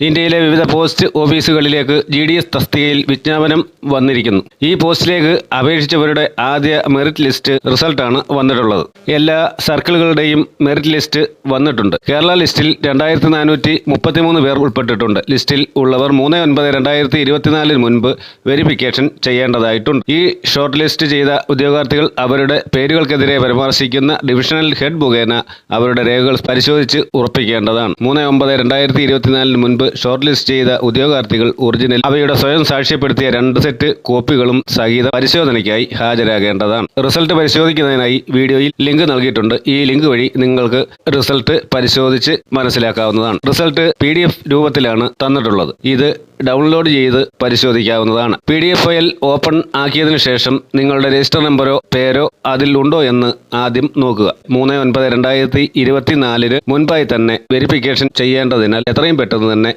ഇന്ത്യയിലെ വിവിധ പോസ്റ്റ് ഓഫീസുകളിലേക്ക് ജി ഡി എസ് തസ്തികയിൽ വിജ്ഞാപനം വന്നിരിക്കുന്നു. ഈ പോസ്റ്റിലേക്ക് അപേക്ഷിച്ചവരുടെ ആദ്യ മെറിറ്റ് ലിസ്റ്റ് റിസൾട്ടാണ് വന്നിട്ടുള്ളത്. എല്ലാ സർക്കിളുകളുടെയും മെറിറ്റ് ലിസ്റ്റ് വന്നിട്ടുണ്ട്. കേരള ലിസ്റ്റിൽ രണ്ടായിരത്തി നാനൂറ്റി മുപ്പത്തിമൂന്ന് പേർ ഉൾപ്പെട്ടിട്ടുണ്ട്. ലിസ്റ്റിൽ ഉള്ളവർ മൂന്ന് ഒൻപത് രണ്ടായിരത്തി ഇരുപത്തിനാലിന് മുൻപ് വെരിഫിക്കേഷൻ ചെയ്യേണ്ടതായിട്ടുണ്ട്. ഈ ഷോർട്ട് ലിസ്റ്റ് ചെയ്ത ഉദ്യോഗാർത്ഥികൾ അവരുടെ പേരുകൾക്കെതിരെ പരാമർശിക്കുന്ന ഡിവിഷണൽ ഹെഡ് മുഖേന അവരുടെ രേഖകൾ പരിശോധിച്ച് ഉറപ്പിക്കേണ്ടതാണ്. മൂന്ന് ഒമ്പത് രണ്ടായിരത്തി ഇരുപത്തിനാലിന് മുൻപ് ഷോർട്ട് ലിസ്റ്റ് ചെയ്ത ഉദ്യോഗാർത്ഥികൾ ഒറിജിനൽ അവയുടെ സ്വയം സാക്ഷ്യപ്പെടുത്തിയ രണ്ട് സെറ്റ് കോപ്പികളും സഹിത പരിശോധനയ്ക്കായി ഹാജരാകേണ്ടതാണ്. റിസൾട്ട് പരിശോധിക്കുന്നതിനായി വീഡിയോയിൽ ലിങ്ക് നൽകിയിട്ടുണ്ട്. ഈ ലിങ്ക് വഴി നിങ്ങൾക്ക് റിസൾട്ട് പരിശോധിച്ച് മനസ്സിലാക്കാവുന്നതാണ്. റിസൾട്ട് പി രൂപത്തിലാണ് തന്നിട്ടുള്ളത്. ഇത് ഡൗൺലോഡ് ചെയ്ത് പരിശോധിക്കാവുന്നതാണ്. P D F file open ആക്കിയതിനു ശേഷം നിങ്ങളുടെ രജിസ്റ്റർ നമ്പറോ പേരോ അതിൽ ഉണ്ടോ എന്ന് ആദ്യം നോക്കുക. മൂന്ന് ഒൻപത് രണ്ടായിരത്തി ഇരുപത്തിനാലിന് മുൻപായി തന്നെ വെരിഫിക്കേഷൻ ചെയ്യേണ്ടതിനാൽ എത്രയും പെട്ടെന്ന് തന്നെ